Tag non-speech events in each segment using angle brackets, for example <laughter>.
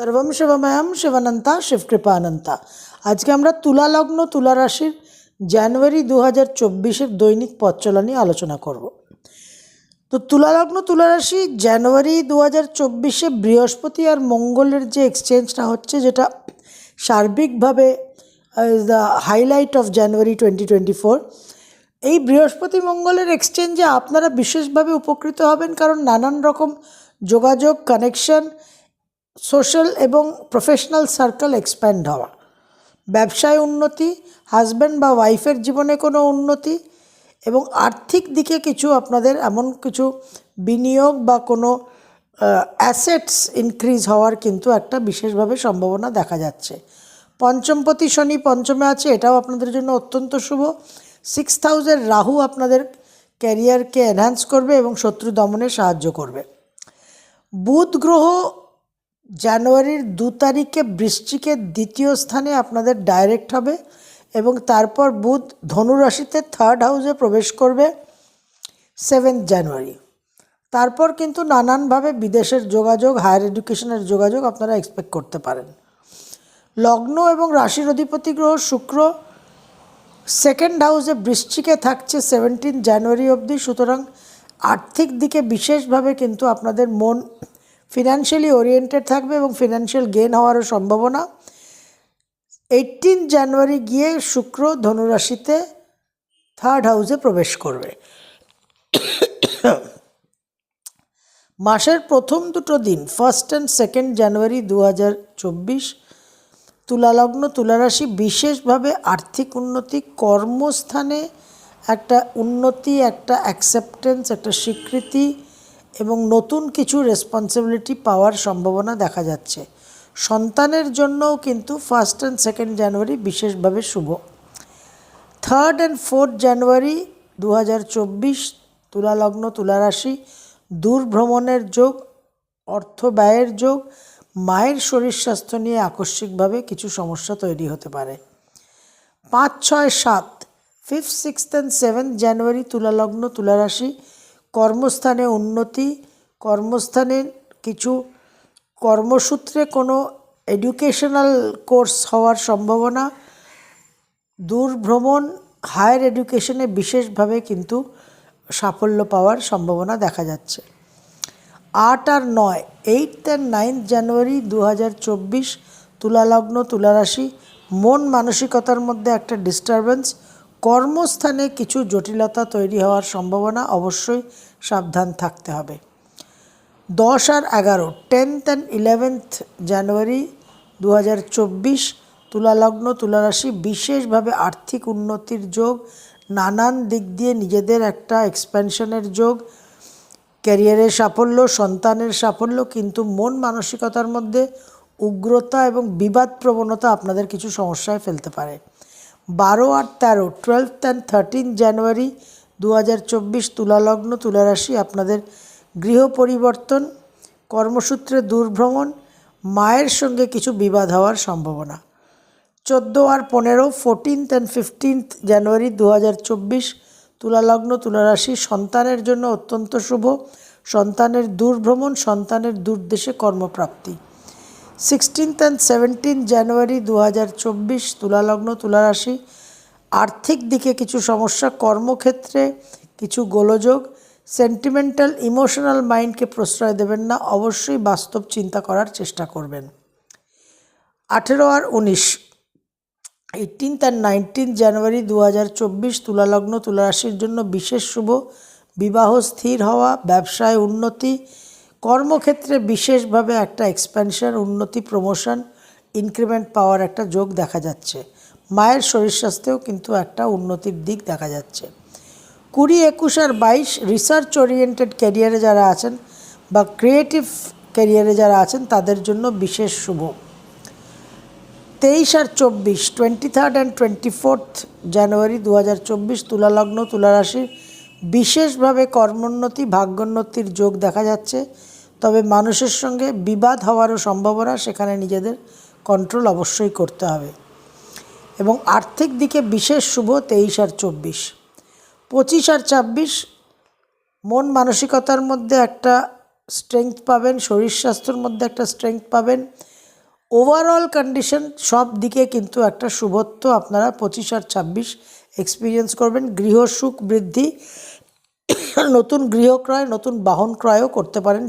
সর্বম শিবময়ম শিবানন্তা শিবকৃপানন্তা। আজকে আমরা তুলা লগ্ন তুলা রাশির জানুয়ারি দু হাজার চব্বিশের দৈনিক পথচলা নিয়ে আলোচনা করব। তো তুলা লগ্ন তুলা রাশি জানুয়ারি দু হাজার চব্বিশে বৃহস্পতি আর মঙ্গলের যে এক্সচেঞ্জটা হচ্ছে, যেটা সার্বিকভাবে the highlight of January twenty twenty four এই বৃহস্পতি মঙ্গলের এক্সচেঞ্জে আপনারা বিশেষভাবে উপকৃত হবেন, কারণ নানান রকম যোগাযোগ কানেকশন সোশ্যাল এবং প্রফেশনাল সার্কেল এক্সপ্যান্ড হওয়া। ব্যবসায় উন্নতি, হাজব্যান্ড বা ওয়াইফের জীবনে কোনো উন্নতি এবং আর্থিক দিকে কিছু আপনাদের এমন কিছু বিনিয়োগ বা কোনো অ্যাসেটস ইনক্রিজ হওয়ার কিন্তু একটা বিশেষভাবে সম্ভাবনা দেখা যাচ্ছে। পঞ্চমপতি শনি পঞ্চমে আছে, এটাও আপনাদের জন্য অত্যন্ত শুভ। সিক্স থাউজেন্ড রাহু আপনাদের ক্যারিয়ারকে এনহ্যান্স করবে এবং শত্রু দমনে সাহায্য করবে। বুধ গ্রহ জানুয়ারির দু তারিখে বৃশ্চিকের দ্বিতীয় স্থানে আপনাদের ডাইরেক্ট হবে এবং তারপর বুধ ধনুরাশিতে থার্ড হাউসে প্রবেশ করবে সেভেন্থ জানুয়ারি। তারপর কিন্তু নানানভাবে বিদেশের যোগাযোগ, হায়ার এডুকেশনের যোগাযোগ আপনারা এক্সপেক্ট করতে পারেন। লগ্ন এবং রাশির অধিপতি গ্রহ শুক্র সেকেন্ড হাউসে বৃশ্চিকে থাকছে সেভেন্টিন জানুয়ারি অবধি। সুতরাং আর্থিক দিকে বিশেষভাবে কিন্তু আপনাদের মন ফিনান্সিয়ালি ওরিয়েন্টেড থাকবে এবং ফিনান্সিয়াল গেন হওয়ারও সম্ভাবনা। এইটিন জানুয়ারি গিয়ে শুক্র ধনুরাশিতে থার্ড হাউসে প্রবেশ করবে। মাসের প্রথম দুটো দিন ফার্স্ট অ্যান্ড সেকেন্ড জানুয়ারি দু হাজার চব্বিশ, তুলালগ্ন তুলারাশি বিশেষভাবে আর্থিক উন্নতি, কর্মস্থানে একটা উন্নতি, একটা অ্যাকসেপ্টেন্স একটা স্বীকৃতি এবং নতুন কিছু রেসপন্সিবিলিটি পাওয়ার সম্ভাবনা দেখা যাচ্ছে। সন্তানের জন্যও কিন্তু ফার্স্ট অ্যান্ড সেকেন্ড জানুয়ারি বিশেষভাবে শুভ। থার্ড অ্যান্ড ফোর্থ জানুয়ারি দু হাজার চব্বিশ তুলালগ্ন তুলারাশি দূর ভ্রমণের যোগ, অর্থ ব্যয়ের যোগ, মায়ের শরীর স্বাস্থ্য নিয়ে আকস্মিকভাবে কিছু সমস্যা তৈরি হতে পারে। পাঁচ, ছয়, সাত fifth sixth and seventh January তুলালগ্ন তুলারাশি কর্মস্থানে উন্নতি, কর্মস্থানে কিছু কর্মসূত্রে কোনো এডুকেশনাল কোর্স হওয়ার সম্ভাবনা দূর ভ্রমণ হায়ার এডুকেশনে বিশেষভাবে কিন্তু সাফল্য পাওয়ার সম্ভাবনা দেখা যাচ্ছে। আট আর নয় এইট অ্যান্ড নাইন্থ জানুয়ারি দু হাজার চব্বিশ, তুলালগ্ন, তুলারাশি, মন মানসিকতার মধ্যে একটা ডিস্টারবেন্স কর্মস্থানে কিছু জটিলতা তৈরি হওয়ার সম্ভাবনা অবশ্যই সাবধান থাকতে হবে। দশ আর এগারো, টেন্থ অ্যান্ড ইলেভেন্থ জানুয়ারি দু হাজার চব্বিশ, তুলালগ্ন তুলারাশি বিশেষভাবে আর্থিক উন্নতির যোগ, নানান দিক দিয়ে নিজেদের একটা এক্সপ্যানশনের যোগ ক্যারিয়ারের সাফল্য, সন্তানের সাফল্য, কিন্তু মন মানসিকতার মধ্যে উগ্রতা এবং বিবাদ প্রবণতা আপনাদের কিছু সমস্যায় ফেলতে পারে। বারো আর তেরো টুয়েলথ অ্যান্ড থার্টিন জানুয়ারি দু হাজার চব্বিশ তুলালগ্ন তুলারাশি আপনাদের গৃহ পরিবর্তন, কর্মসূত্রে দূরভ্রমণ, মায়ের সঙ্গে কিছু বিবাদ হওয়ার সম্ভাবনা। চোদ্দ আর পনেরো ফোরটিন্থ অ্যান্ড ফিফটিন্থ জানুয়ারি দু হাজার চব্বিশ তুলালগ্ন তুলারাশি, সন্তানের জন্য অত্যন্ত শুভ, সন্তানের দূরভ্রমণ, সন্তানের দূরদেশে কর্মপ্রাপ্তি। সিক্সটিন্থ অ্যান্ড সেভেন্টিন জানুয়ারি দু হাজার চব্বিশ তুলালগ্ন তুলারাশি। আর্থিক দিকে কিছু সমস্যা, কর্মক্ষেত্রে কিছু গোলযোগ। সেন্টিমেন্টাল ইমোশনাল মাইন্ডকে প্রশ্রয় দেবেন না, অবশ্যই বাস্তব চিন্তা করার চেষ্টা করবেন। আঠেরো আর উনিশ। এইটিনথ অ্যান্ড নাইনটিন জানুয়ারি দু হাজার চব্বিশ তুলালগ্ন তুলারাশির জন্য বিশেষ শুভ। বিবাহ স্থির হওয়া, ব্যবসায় উন্নতি কর্মক্ষেত্রে বিশেষভাবে একটা এক্সপ্যানশন উন্নতি প্রমোশন ইনক্রিমেন্ট পাওয়ার একটা যোগ দেখা যাচ্ছে। মায়ের শরীর স্বাস্থ্যেও কিন্তু একটা উন্নতির দিক দেখা যাচ্ছে। কুড়ি, একুশ আর বাইশ রিসার্চ ওরিয়েন্টেড ক্যারিয়ারে যারা আছেন বা ক্রিয়েটিভ ক্যারিয়ারে যারা আছেন, তাদের জন্য বিশেষ শুভ। তেইশ আর চব্বিশ twenty third and twenty fourth January দু হাজার চব্বিশ তুলালগ্ন, তুলারাশির বিশেষভাবে কর্মোন্নতি, ভাগ্যোন্নতির যোগ দেখা যাচ্ছে। তবে মানুষের সঙ্গে বিবাদ হওয়ারও সম্ভাবনা সেখানে নিজেদের কন্ট্রোল অবশ্যই করতে হবে। এবং আর্থিক দিকে বিশেষ শুভ তেইশ আর চব্বিশ। পঁচিশ আর ছাব্বিশ, মন মানসিকতার মধ্যে একটা স্ট্রেংথ পাবেন, শরীর স্বাস্থ্যের মধ্যে একটা স্ট্রেংথ পাবেন। ওভারঅল কন্ডিশন সব দিকে কিন্তু একটা শুভত্ব আপনারা পঁচিশ আর ছাব্বিশ এক্সপিরিয়েন্স করবেন। গৃহসুখ বৃদ্ধি <coughs> নতুন গৃহ ক্রয়, নতুন বাহন ক্রয়ও করতে পারেন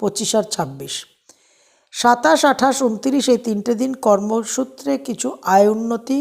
পঁচিশ আর ছাব্বিশ। সাতাশ, আঠাশ, উনত্রিশ এই তিনটে দিন কর্মসূত্রে কিছু আয় উন্নতি,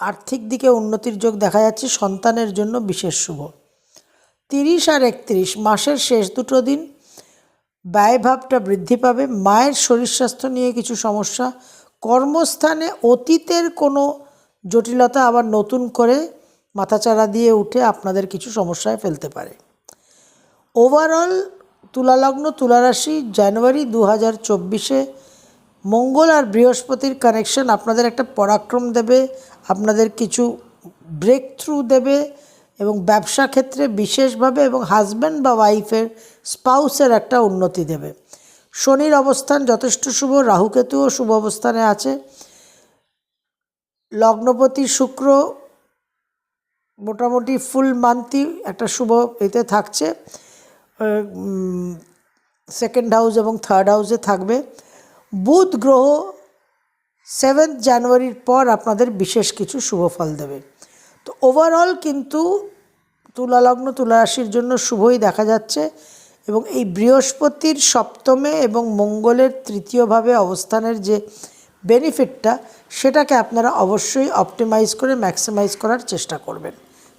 আর্থিক দিকে উন্নতির যোগ দেখা যাচ্ছে, সন্তানের জন্য বিশেষ শুভ। তিরিশ আর একত্রিশ, মাসের শেষ দুটো দিন ব্যয়ভাবটা বৃদ্ধি পাবে, মায়ের শরীর স্বাস্থ্য নিয়ে কিছু সমস্যা, কর্মস্থানে অতীতের কোনো জটিলতা আবার নতুন করে মাথাচাড়া দিয়ে উঠে আপনাদের কিছু সমস্যায় ফেলতে পারে। ওভারঅল তুলালগ্ন তুলারাশি জানুয়ারি দু হাজার চব্বিশে মঙ্গল আর বৃহস্পতির কানেকশন আপনাদের একটা পরাক্রম দেবে, আপনাদের কিছু ব্রেক থ্রু দেবে এবং ব্যবসা ক্ষেত্রে বিশেষভাবে এবং হাজব্যান্ড বা ওয়াইফের স্পাউসের একটা উন্নতি দেবে। শনির অবস্থান যথেষ্ট শুভ রাহুকেতুও শুভ অবস্থানে আছে। লগ্নপতি শুক্র মোটামুটি ফুল মান্থই একটা শুভ এতে থাকছে। সেকেন্ড হাউস এবং থার্ড হাউসে থাকবে। বুধ গ্রহ সেভেন্থ জানুয়ারির পর আপনাদের বিশেষ কিছু শুভ ফল দেবে। তো ওভারঅল কিন্তু তুলালগ্ন তুলারাশির জন্য শুভই দেখা যাচ্ছে এবং এই বৃহস্পতির সপ্তমে এবং মঙ্গলের তৃতীয়ভাবে অবস্থানের যে বেনিফিটটা সেটাকে আপনারা অবশ্যই অপটিমাইজ করে ম্যাক্সিমাইজ করার চেষ্টা করবেন।